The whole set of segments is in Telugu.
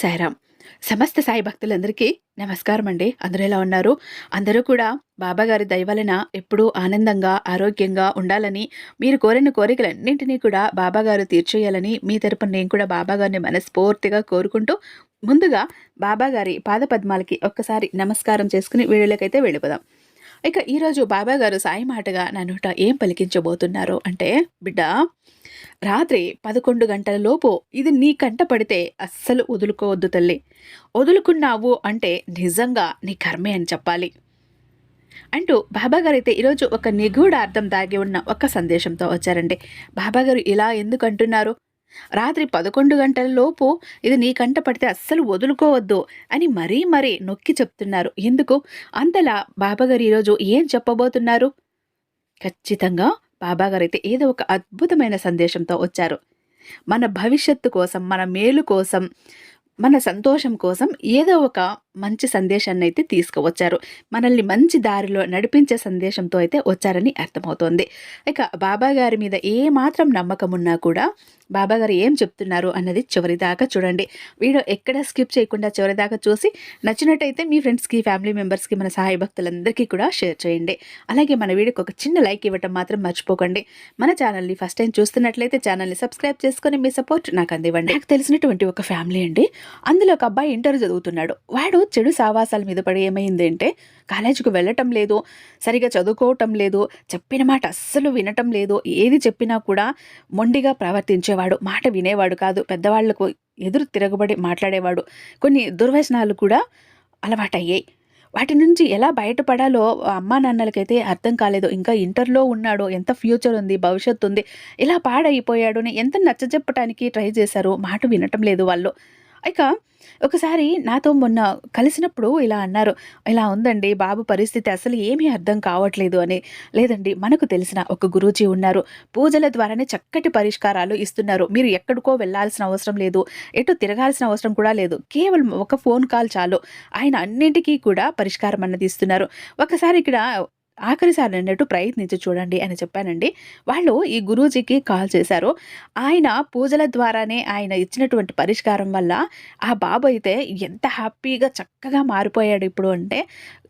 సాయిరామ్. సమస్త సాయి భక్తులందరికీ నమస్కారం అండి అందరూ ఎలా ఉన్నారు? అందరూ కూడా బాబాగారి దయవలన ఎప్పుడూ ఆనందంగా ఆరోగ్యంగా ఉండాలని మీరు కోరిన కోరికలన్నింటినీ కూడా బాబాగారు తీర్చేయాలని మీ తరపున నేను కూడా బాబాగారిని మనస్ఫూర్తిగా కోరుకుంటూ ముందుగా బాబాగారి పాదపద్మాలకి ఒక్కసారి నమస్కారం చేసుకుని వీడియోలకైతే వెళ్ళిపోదాం. ఇక ఈరోజు బాబాగారు సాయి మాటగా నా నోట ఏం పలికించబోతున్నారు అంటే బిడ్డ రాత్రి పదకొండు గంటల లోపు ఇది నీ కంట పడితే అస్సలు వదులుకోవద్దు తల్లి. వదులుకున్నావు అంటే నిజంగా నీ కర్మే అని చెప్పాలి. అంటూ బాబాగారైతే అయితే ఈరోజు ఒక నిగూఢ అర్థం దాగి ఉన్న ఒక సందేశంతో వచ్చారండి. బాబాగారు ఇలా ఎందుకు అంటున్నారు? రాత్రి పదకొండు గంటల లోపు ఇది నీ కంట పడితే అస్సలు వదులుకోవద్దు అని మరీ మరీ నొక్కి చెప్తున్నారు. ఎందుకు? అంతలా బాబాగారు ఈరోజు ఏం చెప్పబోతున్నారు? ఖచ్చితంగా బాబాగారు అయితే ఏదో ఒక అద్భుతమైన సందేశంతో వచ్చారు. మన భవిష్యత్తు కోసం మన మేలు కోసం మన సంతోషం కోసం ఏదో ఒక మంచి సందేశాన్ని అయితే తీసుకువచ్చారు. మనల్ని మంచి దారిలో నడిపించే సందేశంతో అయితే వచ్చారని అర్థమవుతోంది. ఇక బాబా గారి మీద ఏ మాత్రం నమ్మకం ఉన్నా కూడా బాబా గారు ఏం చెప్తున్నారు అన్నది చివరిదాకా చూడండి. వీడియో ఎక్కడ స్కిప్ చేయకుండా చివరిదాకా చూసి నచ్చినట్టయితే మీ ఫ్రెండ్స్కి ఫ్యామిలీ మెంబర్స్కి మన సహాయ భక్తులందరికీ కూడా షేర్ చేయండి. అలాగే మన వీడియోకి ఒక చిన్న లైక్ ఇవ్వటం మాత్రం మర్చిపోకండి. మన ఛానల్ని ఫస్ట్ టైం చూస్తున్నట్లయితే ఛానల్ని సబ్స్క్రైబ్ చేసుకొని మీ సపోర్ట్ నాకు అందివ్వండి. నాకు తెలిసినటువంటి ఒక ఫ్యామిలీ అండి. అందులో ఒక అబ్బాయి ఇంటర్ చదువుతున్నాడు. వాడు చెడు సావాసాల మీద పడి ఏమైందంటే కాలేజీకి వెళ్ళటం లేదు సరిగా చదువుకోవటం లేదు చెప్పిన మాట అస్సలు వినటం లేదు ఏది చెప్పినా కూడా మొండిగా ప్రవర్తించేవాడు మాట వినేవాడు కాదు పెద్దవాళ్ళకు ఎదురు తిరగబడి మాట్లాడేవాడు. కొన్ని దుర్వ్యసనాలు కూడా అలవాటయ్యాయి. వాటి నుంచి ఎలా బయటపడాలో అమ్మా నాన్నలకైతే అర్థం కాలేదు. ఇంకా ఇంటర్లో ఉన్నాడు ఎంత ఫ్యూచర్ ఉంది భవిష్యత్తు ఉంది ఇలా పాడైపోయాడు అని ఎంత నచ్చజెప్పటానికి ట్రై చేశారు మాట వినటం లేదు వాళ్ళు. ఇక ఒకసారి నాతో మొన్న కలిసినప్పుడు ఇలా అన్నారు ఇలా ఉందండి బాబు పరిస్థితి అసలు ఏమీ అర్థం కావట్లేదు అని. లేదండి మనకు తెలిసిన ఒక గురూజీ ఉన్నారు. పూజల ద్వారానే చక్కటి పరిష్కారాలు ఇస్తున్నారు. మీరు ఎక్కడికో వెళ్ళాల్సిన అవసరం లేదు. ఎటు తిరగాల్సిన అవసరం కూడా లేదు. కేవలం ఒక ఫోన్ కాల్ చాలు. ఆయన అన్నింటికీ కూడా పరిష్కారం అన్నది ఇస్తున్నారు. ఒకసారి ఇక్కడ ఆఖరిసారి అన్నట్టు ప్రయత్నించి చూడండి అని చెప్పానండి. వాళ్ళు ఈ గురూజీకి కాల్ చేశారు. ఆయన పూజల ద్వారానే ఆయన ఇచ్చినటువంటి పరిష్కారం వల్ల ఆ బాబు అయితే ఎంత హ్యాపీగా చక్కగా మారిపోయాడు ఇప్పుడు అంటే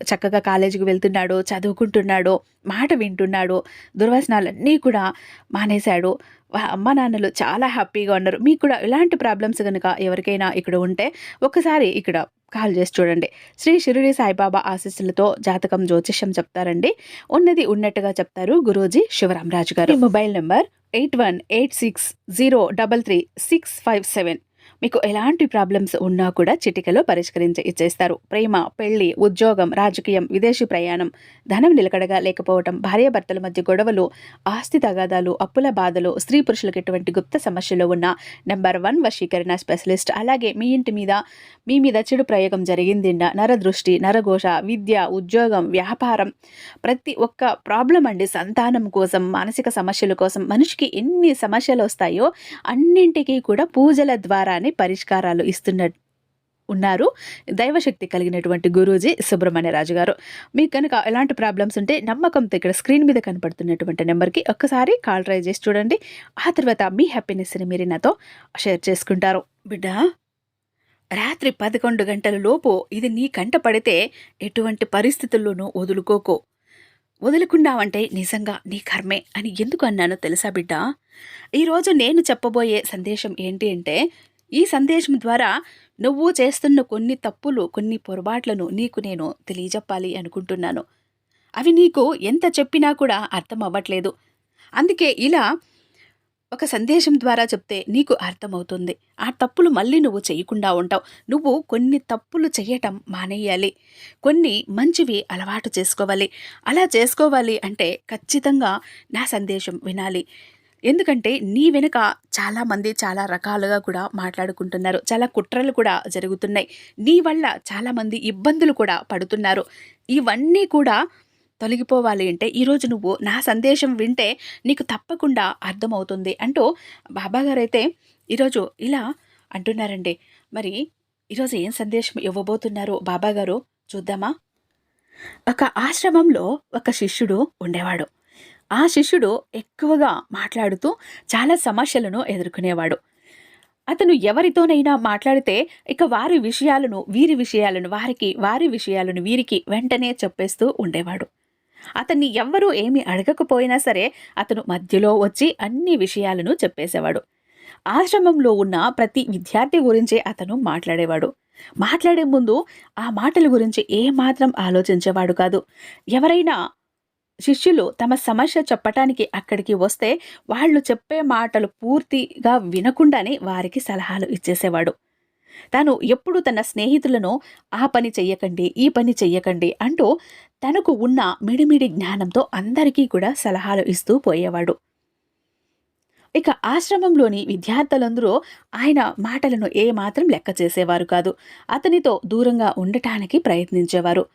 చక్కగా కాలేజీకి వెళ్తున్నాడు చదువుకుంటున్నాడు మాట వింటున్నాడు దుర్వసనాలన్నీ కూడా మానేశాడు. అమ్మ నాన్నలు చాలా హ్యాపీగా ఉన్నారు. మీకు కూడా ఇలాంటి ప్రాబ్లమ్స్ కనుక ఎవరికైనా ఇక్కడ ఉంటే ఒకసారి ఇక్కడ కాల్ చేసి చూడండి. శ్రీ షిరిడి సాయిబాబా ఆశీస్సులతో జాతకం జ్యోతిష్యం చెప్తారండి. ఉన్నది ఉన్నట్టుగా చెప్తారు గురూజీ శివరామరాజు గారు. Mobile number eight one eight six zero double three six five seven. మీకు ఎలాంటి ప్రాబ్లమ్స్ ఉన్నా కూడా చిటికలో పరిష్కరించి ఇచ్చేస్తారు. ప్రేమ పెళ్ళి ఉద్యోగం రాజకీయం విదేశీ ప్రయాణం ధనం నిలకడగా లేకపోవటం భార్యాభర్తల మధ్య గొడవలు ఆస్తి తగాదాలు అప్పుల బాధలు స్త్రీ పురుషులకు ఎటువంటి గుప్త సమస్యలు ఉన్న నెంబర్ వన్ వశీకరణ స్పెషలిస్ట్. అలాగే మీ ఇంటి మీద మీ మీద చెడు ప్రయోగం జరిగిందిండ నరదృష్టి నరఘోష విద్య ఉద్యోగం వ్యాపారం ప్రతి ఒక్క ప్రాబ్లం అండి సంతానం కోసం మానసిక సమస్యల కోసం మనిషికి ఎన్ని సమస్యలు వస్తాయో అన్నింటికీ కూడా పూజల ద్వారానే పరిష్కారాలు ఇస్తున్న ఉన్నారు. దైవశక్తి కలిగినటువంటి గురూజీ సుబ్రహ్మణ్యరాజు గారు. మీకు కనుక ఎలాంటి ప్రాబ్లమ్స్ ఉంటే నమ్మకంతో ఇక్కడ స్క్రీన్ మీద కనపడుతున్నటువంటి నెంబర్కి ఒక్కసారి కాల్ ట్రై చేసి చూడండి. ఆ తర్వాత మీ హ్యాపీనెస్ని మీరు నాతో షేర్ చేసుకుంటారు. బిడ్డ రాత్రి పదకొండు గంటల లోపు ఇది నీ కంట పడితే ఎటువంటి పరిస్థితుల్లోనూ వదులుకోకో. వదులుకున్నావంటే నిజంగా నీ కర్మే అని ఎందుకు అన్నానో తెలుసా బిడ్డ? ఈరోజు నేను చెప్పబోయే సందేశం ఏంటి అంటే ఈ సందేశం ద్వారా నువ్వు చేస్తున్న కొన్ని తప్పులు కొన్ని పొరపాట్లను నీకు నేను తెలియజెప్పాలి అనుకుంటున్నాను. అవి నీకు ఎంత చెప్పినా కూడా అర్థం అవ్వట్లేదు అందుకే ఇలా ఒక సందేశం ద్వారా చెప్తే నీకు అర్థమవుతుంది. ఆ తప్పులు మళ్ళీ నువ్వు చేయకుండా ఉంటావు. నువ్వు కొన్ని తప్పులు చేయటం మానేయాలి. కొన్ని మంచివి అలవాటు చేసుకోవాలి. అలా చేసుకోవాలి అంటే ఖచ్చితంగా నా సందేశం వినాలి. ఎందుకంటే నీ వెనుక చాలామంది చాలా రకాలుగా కూడా మాట్లాడుకుంటున్నారు. చాలా కుట్రలు కూడా జరుగుతున్నాయి. నీ వల్ల చాలామంది ఇబ్బందులు కూడా పడుతున్నారు. ఇవన్నీ కూడా తొలగిపోవాలి అంటే ఈరోజు నువ్వు నా సందేశం వింటే నీకు తప్పకుండా అర్థమవుతుంది అంటూ బాబాగారు అయితే ఈరోజు ఇలా అంటున్నారండి. మరి ఈరోజు ఏం సందేశం ఇవ్వబోతున్నారు బాబాగారు చూద్దామా? ఒక ఆశ్రమంలో ఒక శిష్యుడు ఉండేవాడు. ఆ శిష్యుడు ఎక్కువగా మాట్లాడుతూ చాలా సమస్యలను ఎదుర్కొనేవాడు. అతను ఎవరితోనైనా మాట్లాడితే ఇక వారి విషయాలను వీరి విషయాలను వారికి వారి విషయాలను వీరికి వెంటనే చెప్పేస్తూ ఉండేవాడు. అతన్ని ఎవ్వరూ ఏమి అడగకపోయినా సరే అతను మధ్యలో వచ్చి అన్ని విషయాలను చెప్పేసేవాడు. ఆశ్రమంలో ఉన్న ప్రతి విద్యార్థి గురించే అతను మాట్లాడేవాడు. మాట్లాడే ముందు ఆ మాటల గురించి ఏమాత్రం ఆలోచించేవాడు కాదు. ఎవరైనా శిష్యులు తమ సమస్య చెప్పటానికి అక్కడికి వస్తే వాళ్ళు చెప్పే మాటలు పూర్తిగా వినకుండానే వారికి సలహాలు ఇచ్చేసేవాడు. తాను ఎప్పుడు తన స్నేహితులను ఆ పని చెయ్యకండి ఈ పని చెయ్యకండి అంటూ తనకు ఉన్న మిడిమిడి జ్ఞానంతో అందరికీ కూడా సలహాలు ఇస్తూ పోయేవాడు. ఇక ఆశ్రమంలోని విద్యార్థులందరూ ఆయన మాటలను ఏమాత్రం లెక్క చేసేవారు కాదు. అతనితో దూరంగా ఉండటానికి ప్రయత్నించేవారు.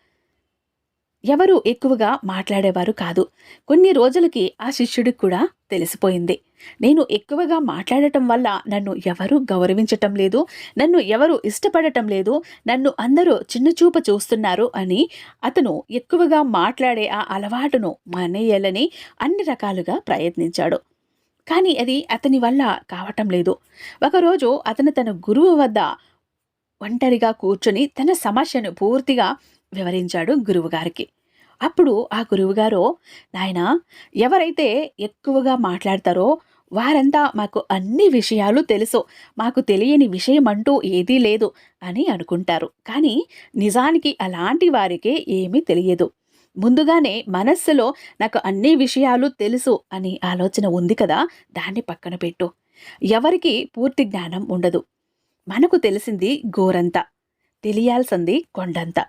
ఎవరు ఎక్కువగా మాట్లాడేవారు కాదు. కొన్ని రోజులకి ఆ శిష్యుడికి కూడా తెలిసిపోయింది. నేను ఎక్కువగా మాట్లాడటం వల్ల నన్ను ఎవరు గౌరవించటం లేదు నన్ను ఎవరు ఇష్టపడటం లేదు నన్ను అందరూ చిన్నచూపు చూస్తున్నారు అని అతను ఎక్కువగా మాట్లాడే ఆ అలవాటును మానేయాలని అన్ని రకాలుగా ప్రయత్నించాడు. కానీ అది అతని వల్ల కావటం లేదు. ఒకరోజు అతను తన గురువు వద్ద ఒంటరిగా కూర్చొని తన సమస్యను పూర్తిగా వివరించాడు గురువుగారికి. అప్పుడు ఆ గురువుగారు నాయన ఎవరైతే ఎక్కువగా మాట్లాడతారో వారంతా మాకు అన్ని విషయాలు తెలుసు మాకు తెలియని విషయం అంటూ ఏదీ లేదు అని అనుకుంటారు. కానీ నిజానికి అలాంటి వారికే ఏమీ తెలియదు. ముందుగానే మనస్సులో నాకు అన్ని విషయాలు తెలుసు అని ఆలోచన ఉంది కదా దాన్ని పక్కన పెట్టు. ఎవరికి పూర్తి జ్ఞానం ఉండదు. మనకు తెలిసింది గోరంత తెలియాల్సింది కొండంత.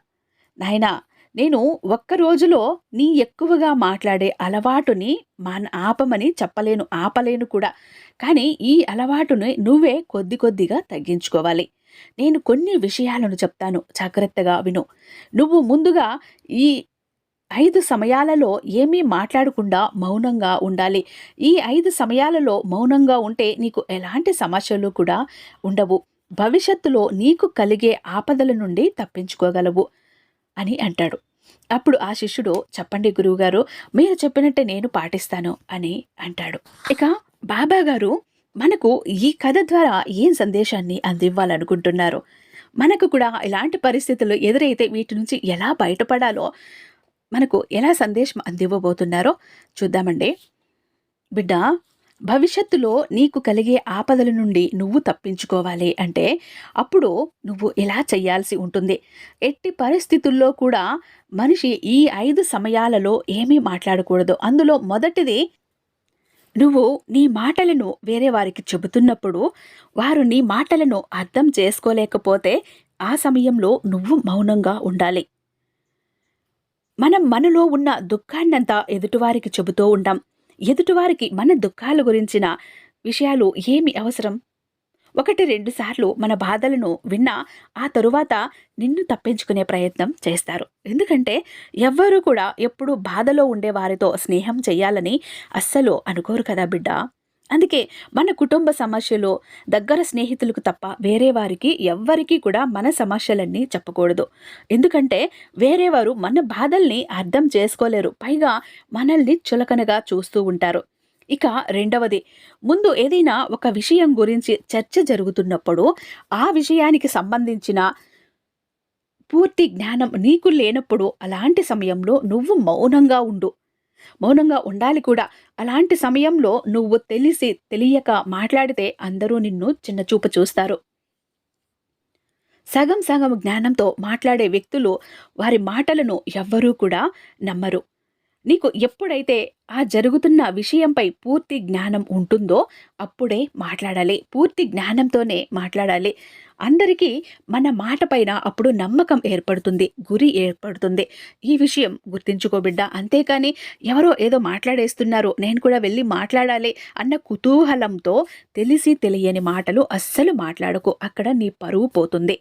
నాయనా నేను ఒక్క రోజులో నీ ఎక్కువగా మాట్లాడే అలవాటుని మా ఆపమని చెప్పలేను ఆపలేను కూడా. కానీ ఈ అలవాటుని నువ్వే కొద్ది కొద్దిగా తగ్గించుకోవాలి. నేను కొన్ని విషయాలను చెప్తాను. జాగ్రత్తగా విను. నువ్వు ముందుగా ఈ ఐదు సమయాలలో ఏమీ మాట్లాడకుండా మౌనంగా ఉండాలి. ఈ ఐదు సమయాలలో మౌనంగా ఉంటే నీకు ఎలాంటి సమస్యలు కూడా ఉండవు. భవిష్యత్తులో నీకు కలిగే ఆపదల నుండి తప్పించుకోగలవు అని అంటాడు. అప్పుడు ఆ శిష్యుడు చెప్పండి గురువుగారు మీరు చెప్పినట్టే నేను పాటిస్తాను అని అంటాడు. ఇక బాబా గారు మనకు ఈ కథ ద్వారా ఏం సందేశాన్ని అందివ్వాలనుకుంటున్నారు? మనకు కూడా ఇలాంటి పరిస్థితులు ఎదురైతే వీటి నుంచి ఎలా బయటపడాలో మనకు ఎలా సందేశం అందివ్వబోతున్నారో చూద్దామండి. బిడ్డ భవిష్యత్తులో నీకు కలిగే ఆపదల నుండి నువ్వు తప్పించుకోవాలి అంటే అప్పుడు నువ్వు ఎలా చేయాల్సి ఉంటుంది. ఎట్టి పరిస్థితుల్లో కూడా మనిషి ఈ ఐదు సమయాలలో ఏమీ మాట్లాడకూడదు. అందులో మొదటిది నువ్వు నీ మాటలను వేరే వారికి చెబుతున్నప్పుడు వారు నీ మాటలను అర్థం చేసుకోలేకపోతే ఆ సమయంలో నువ్వు మౌనంగా ఉండాలి. మనం మనలో ఉన్న దుఃఖాన్నంతా ఎదుటివారికి చెబుతూ ఉంటాం. ఎదుటివారికి మన దుఃఖాల గురించిన విషయాలు ఏమి అవసరం? ఒకటి రెండు సార్లు మన బాధలను విన్నా ఆ తరువాత నిన్ను తప్పించుకునే ప్రయత్నం చేస్తారు. ఎందుకంటే ఎవ్వరూ కూడా ఎప్పుడూ బాధలో ఉండే వారితో స్నేహం చేయాలని అస్సలు అనుకోరు కదా బిడ్డ. అందుకే మన కుటుంబ సమస్యలు దగ్గర స్నేహితులకు తప్ప వేరే వారికి ఎవ్వరికీ కూడా మన సమస్యలన్నీ చెప్పకూడదు. ఎందుకంటే వేరే వారు మన బాధల్ని అర్థం చేసుకోలేరు. పైగా మనల్ని చులకనగా చూస్తూ ఉంటారు. ఇక రెండవది ముందు ఏదైనా ఒక విషయం గురించి చర్చ జరుగుతున్నప్పుడు ఆ విషయానికి సంబంధించిన పూర్తి జ్ఞానం నీకు లేనప్పుడు అలాంటి సమయంలో నువ్వు మౌనంగా ఉండు. మౌనంగా ఉండాలి కూడా. అలాంటి సమయంలో నువ్వు తెలిసి తెలియక మాట్లాడితే అందరూ నిన్ను చిన్నచూపు చూస్తారు. సగం సగం జ్ఞానంతో మాట్లాడే వ్యక్తులు వారి మాటలను ఎవ్వరూ కూడా నమ్మరు. నీకు ఎప్పుడైతే ఆ జరుగుతున్న విషయంపై పూర్తి జ్ఞానం ఉంటుందో అప్పుడే మాట్లాడాలి. పూర్తి జ్ఞానంతోనే మాట్లాడాలి. అందరికీ మన మాట పైన అప్పుడు నమ్మకం ఏర్పడుతుంది. గురి ఏర్పడుతుంది. ఈ విషయం గుర్తించుకోబిడ్డ అంతేకాని ఎవరో ఏదో మాట్లాడేస్తున్నారు. నేను కూడా వెళ్ళి మాట్లాడాలి అన్న కుతూహలంతో తెలిసి తెలియని మాటలు అస్సలు మాట్లాడకు. అక్కడ నీ పరువు పోతుంది.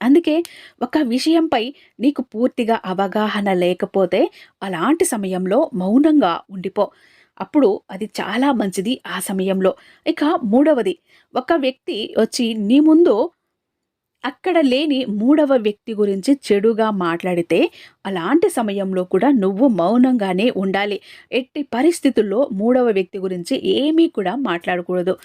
అందుకే ఒక విషయంపై నీకు పూర్తిగా అవగాహన లేకపోతే అలాంటి సమయంలో మౌనంగా ఉండిపో. అప్పుడు అది చాలా మంచిది ఆ సమయంలో. ఇక మూడవది ఒక వ్యక్తి వచ్చి నీ ముందు అక్కడ లేని మూడవ వ్యక్తి గురించి చెడుగా మాట్లాడితే అలాంటి సమయంలో కూడా నువ్వు మౌనంగానే ఉండాలి. ఎట్టి పరిస్థితుల్లో మూడవ వ్యక్తి గురించి ఏమీ కూడా మాట్లాడకూడదు.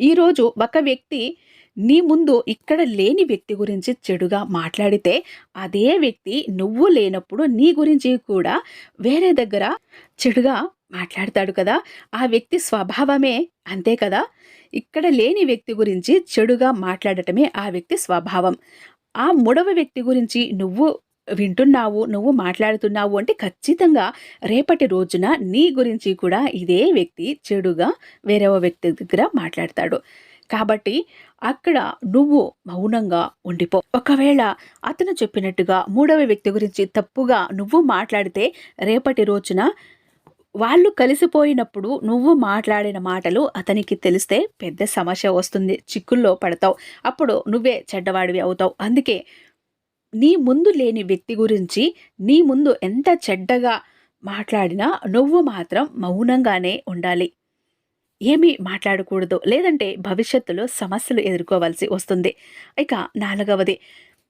ఈరోజు ఒక వ్యక్తి నీ ముందు ఇక్కడ లేని వ్యక్తి గురించి చెడుగా మాట్లాడితే అదే వ్యక్తి నువ్వు లేనప్పుడు నీ గురించి కూడా వేరే దగ్గర చెడుగా మాట్లాడతాడు కదా. ఆ వ్యక్తి స్వభావమే అంతే కదా. ఇక్కడ లేని వ్యక్తి గురించి చెడుగా మాట్లాడటమే ఆ వ్యక్తి స్వభావం. ఆ మూడవ వ్యక్తి గురించి నువ్వు వింటున్నావు నువ్వు మాట్లాడుతున్నావు అంటే ఖచ్చితంగా రేపటి రోజున నీ గురించి కూడా ఇదే వ్యక్తి చెడుగా వేరే వ్యక్తి దగ్గర మాట్లాడతాడు. కాబట్టి అక్కడ నువ్వు మౌనంగా ఉండిపో. ఒకవేళ అతను చెప్పినట్టుగా మూడవ వ్యక్తి గురించి తప్పుగా నువ్వు మాట్లాడితే రేపటి రోజున వాళ్ళు కలిసిపోయినప్పుడు నువ్వు మాట్లాడిన మాటలు అతనికి తెలిస్తే పెద్ద సమస్య వస్తుంది. చిక్కుల్లో పడతావు. అప్పుడు నువ్వే చెడ్డవాడివి అవుతావు. అందుకే నీ ముందు లేని వ్యక్తి గురించి నీ ముందు ఎంత చెడ్డగా మాట్లాడినా నువ్వు మాత్రం మౌనంగానే ఉండాలి. ఏమీ మాట్లాడకూడదు. లేదంటే భవిష్యత్తులో సమస్యలు ఎదుర్కోవాల్సి వస్తుంది. ఇక నాలుగవది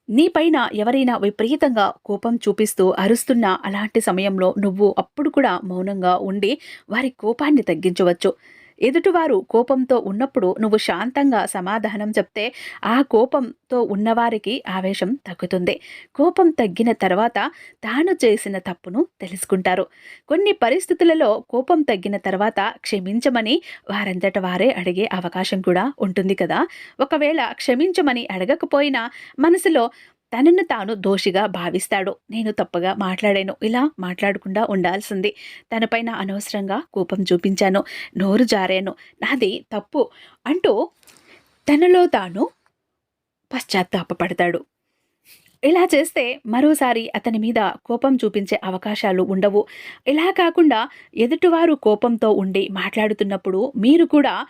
నీపైన ఎవరైనా విపరీతంగా కోపం చూపిస్తూ అరుస్తున్న అలాంటి సమయంలో నువ్వు అప్పుడు కూడా మౌనంగా ఉండి వారి కోపాన్ని తగ్గించవచ్చు. ఎదుటివారు కోపంతో ఉన్నప్పుడు నువ్వు శాంతంగా సమాధానం చెప్తే ఆ కోపంతో ఉన్నవారికి ఆవేశం తగ్గుతుంది. కోపం తగ్గిన తర్వాత తాను చేసిన తప్పును తెలుసుకుంటారు. కొన్ని పరిస్థితులలో కోపం తగ్గిన తర్వాత క్షమించమని వారంతట వారే అడిగే అవకాశం కూడా ఉంటుంది కదా. ఒకవేళ క్షమించమని అడగకపోయినా మనసులో తనను తాను దోషిగా భావిస్తాడు నేను తప్పగా మాట్లాడాను. ఇలా మాట్లాడకుండా ఉండాల్సింది. తనపైన అనవసరంగా కోపం చూపించాను. నోరు జారాను. నాది తప్పు అంటూ తనలో తాను పశ్చాత్తాపడతాడు ఇలా చేస్తే మరోసారి అతని మీద కోపం చూపించే అవకాశాలు ఉండవు. ఇలా కాకుండా ఎదుటివారు కోపంతో ఉండి మాట్లాడుతున్నప్పుడు మీరు కూడా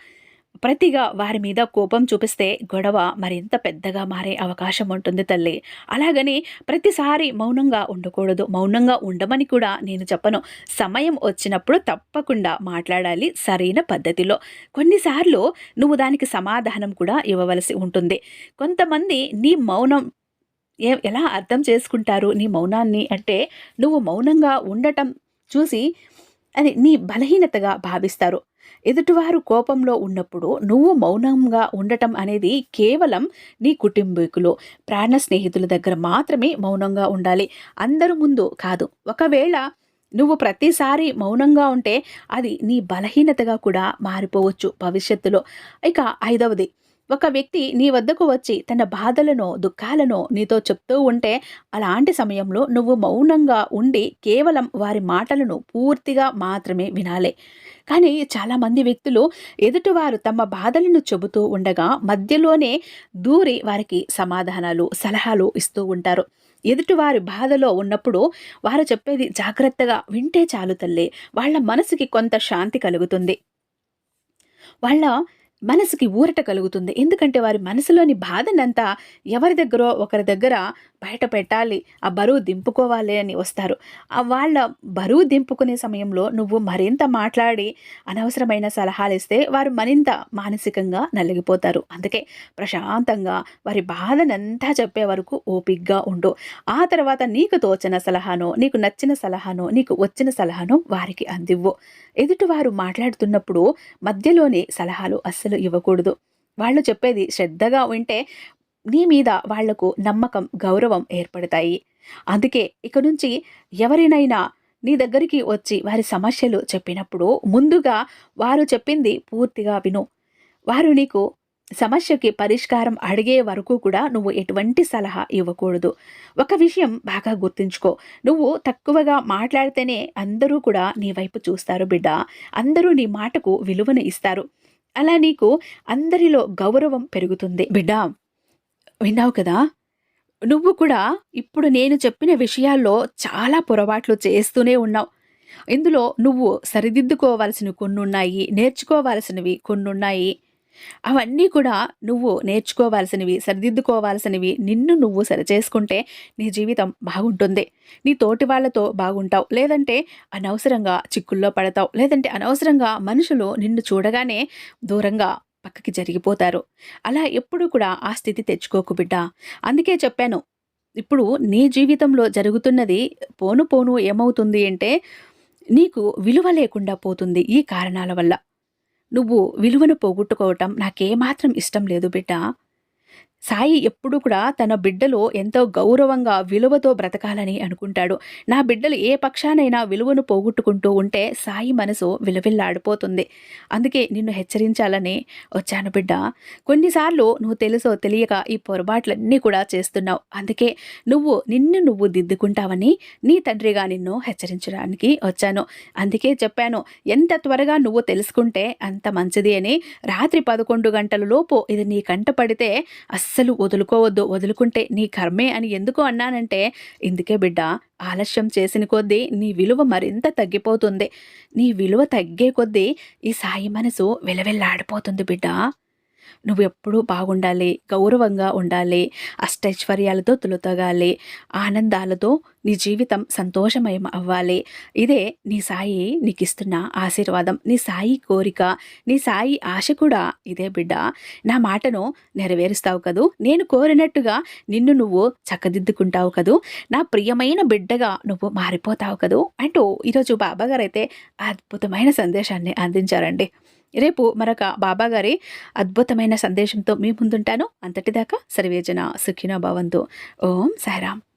ప్రతిగా వారి మీద కోపం చూపిస్తే గొడవ మరింత పెద్దగా మారే అవకాశం ఉంటుంది తల్లి. అలాగని ప్రతిసారి మౌనంగా ఉండకూడదు. మౌనంగా ఉండమని కూడా నేను చెప్పను. సమయం వచ్చినప్పుడు తప్పకుండా మాట్లాడాలి సరైన పద్ధతిలో. కొన్నిసార్లు నువ్వు దానికి సమాధానం కూడా ఇవ్వవలసి ఉంటుంది. కొంతమంది నీ మౌనం ఏ ఎలా అర్థం చేసుకుంటారు? నీ మౌనాన్ని అంటే నువ్వు మౌనంగా ఉండటం చూసి అది నీ బలహీనతగా భావిస్తారు. ఎదుటివారు కోపంలో ఉన్నప్పుడు నువ్వు మౌనంగా ఉండటం అనేది కేవలం నీ కుటుంబీకులు ప్రాణ స్నేహితుల దగ్గర మాత్రమే మౌనంగా ఉండాలి. అందరు ముందు కాదు. ఒకవేళ నువ్వు ప్రతిసారి మౌనంగా ఉంటే అది నీ బలహీనతగా కూడా మారిపోవచ్చు భవిష్యత్తులో. ఇక ఐదవది ఒక వ్యక్తి నీ వద్దకు వచ్చి తన బాధలను దుఃఖాలను నీతో చెప్తూ ఉంటే అలాంటి సమయంలో నువ్వు మౌనంగా ఉండి కేవలం వారి మాటలను పూర్తిగా మాత్రమే వినాలి. కానీ చాలామంది వ్యక్తులు ఎదుటివారు తమ బాధలను చెబుతూ ఉండగా మధ్యలోనే దూరి వారికి సమాధానాలు సలహాలు ఇస్తూ ఉంటారు. ఎదుటివారి బాధలో ఉన్నప్పుడు వారు చెప్పేది జాగ్రత్తగా వింటే చాలు తల్లి. వాళ్ళ మనసుకి కొంత శాంతి కలుగుతుంది. వాళ్ళ మనసుకి ఊరట కలుగుతుంది. ఎందుకంటే వారి మనసులోని బాధనంతా ఎవరి దగ్గరో ఒకరి దగ్గర బయట పెట్టాలి. ఆ బరువు దింపుకోవాలి అని వస్తారు. ఆ వాళ్ళ బరువు దింపుకునే సమయంలో నువ్వు మరింత మాట్లాడి అనవసరమైన సలహాలు ఇస్తే వారు మరింత మానసికంగా నలిగిపోతారు. అందుకే ప్రశాంతంగా వారి బాధనంతా చెప్పే వరకు ఓపిగ్గా ఉండు. ఆ తర్వాత నీకు తోచిన సలహాను నీకు నచ్చిన సలహాను నీకు వచ్చిన సలహాను వారికి అందివ్వు. ఎదుటివారు మాట్లాడుతున్నప్పుడు మధ్యలోనే సలహాలు అస్సలు ఇవ్వకూడదు. వాళ్ళు చెప్పేది శ్రద్ధగా వింటే నీ మీద వాళ్ళకు నమ్మకం గౌరవం ఏర్పడతాయి. అందుకే ఇక నుంచి ఎవరినైనా నీ దగ్గరికి వచ్చి వారి సమస్యలు చెప్పినప్పుడు ముందుగా వారు చెప్పింది పూర్తిగా విను. వారు నీకు సమస్యకి పరిష్కారం అడిగే వరకు కూడా నువ్వు ఎటువంటి సలహా ఇవ్వకూడదు. ఒక విషయం బాగా గుర్తుంచుకో. నువ్వు తక్కువగా మాట్లాడితేనే అందరూ కూడా నీ వైపు చూస్తారు బిడ్డ. అందరూ నీ మాటకు విలువను ఇస్తారు. అలా నీకు అందరిలో గౌరవం పెరుగుతుంది. బిడ్డ విన్నావు కదా? నువ్వు కూడా ఇప్పుడు నేను చెప్పిన విషయాల్లో చాలా పొరపాట్లు చేస్తూనే ఉన్నావు. ఇందులో నువ్వు సరిదిద్దుకోవాల్సినవి కొన్నున్నాయి నేర్చుకోవాల్సినవి కొన్నున్నాయి. అవన్నీ కూడా నువ్వు నేర్చుకోవాల్సినవి సరిదిద్దుకోవాల్సినవి నిన్ను నువ్వు సరిచేసుకుంటే నీ జీవితం బాగుంటుంది. నీ తోటి వాళ్ళతో బాగుంటావు. లేదంటే అనవసరంగా చిక్కుల్లో పడతావు. లేదంటే అనవసరంగా మనుషులు నిన్ను చూడగానే దూరంగా పక్కకి జరిగిపోతారు. అలా ఎప్పుడూ కూడా ఆ స్థితి తెచ్చుకోకు బిడ్డ. అందుకే చెప్పాను ఇప్పుడు నీ జీవితంలో జరుగుతున్నది పోను పోను ఏమవుతుంది అంటే నీకు విలువ లేకుండా పోతుంది ఈ కారణాల వల్ల. నువ్వు విలువను పోగొట్టుకోవటం నాకేమాత్రం ఇష్టం లేదు బిడ్డ. సాయి ఎప్పుడూ కూడా తన బిడ్డలు ఎంతో గౌరవంగా విలువతో బ్రతకాలని అనుకుంటాడు. నా బిడ్డలు ఏ పక్షానైనా విలువను పోగొట్టుకుంటూ ఉంటే సాయి మనసు విలువిల్లాడిపోతుంది. అందుకే నిన్ను హెచ్చరించాలని వచ్చాను బిడ్డ. కొన్నిసార్లు నువ్వు తెలుసో తెలియక ఈ పొరపాట్లన్నీ కూడా చేస్తున్నావు. అందుకే నువ్వు నిన్ను నువ్వు దిద్దుకుంటావని నీ తండ్రిగా నిన్ను హెచ్చరించడానికి వచ్చాను. అందుకే చెప్పాను ఎంత త్వరగా నువ్వు తెలుసుకుంటే అంత మంచిది అని. రాత్రి పదకొండు గంటల లోపు ఇది నీ కంట పడితే అస్సలు వదులుకోవద్దు వదులుకుంటే నీ కర్మే అని ఎందుకు అన్నానంటే ఇందుకే బిడ్డ ఆలస్యం చేసిన కొద్దీ నీ విలువ మరింత తగ్గిపోతుంది. నీ విలువ తగ్గే కొద్దీ ఈ సాయి మనసు విలవిల్లాడిపోతుంది బిడ్డ. నువ్వు ఎప్పుడూ బాగుండాలి గౌరవంగా ఉండాలి అష్టైశ్వర్యాలతో తులతగాలి ఆనందాలతో నీ జీవితం సంతోషమయం అవ్వాలి. ఇదే నీ సాయి నీకు ఇస్తున్న ఆశీర్వాదం నీ సాయి కోరిక నీ సాయి ఆశ కూడా ఇదే బిడ్డ. నా మాటను నెరవేరుస్తావు కదూ. నేను కోరినట్టుగా నిన్ను నువ్వు చక్కదిద్దుకుంటావు కదూ. నా ప్రియమైన బిడ్డగా నువ్వు మారిపోతావు కదూ. అంటూ ఈరోజు బాబాగారు అయితే అద్భుతమైన సందేశాన్ని అందించారండి. రేపు మరొక బాబాగారి అద్భుతమైన సందేశంతో మీ ముందుంటాను. అంతటిదాకా సర్వేజన సుఖినో భవంతు. ఓం సాయిరామ్.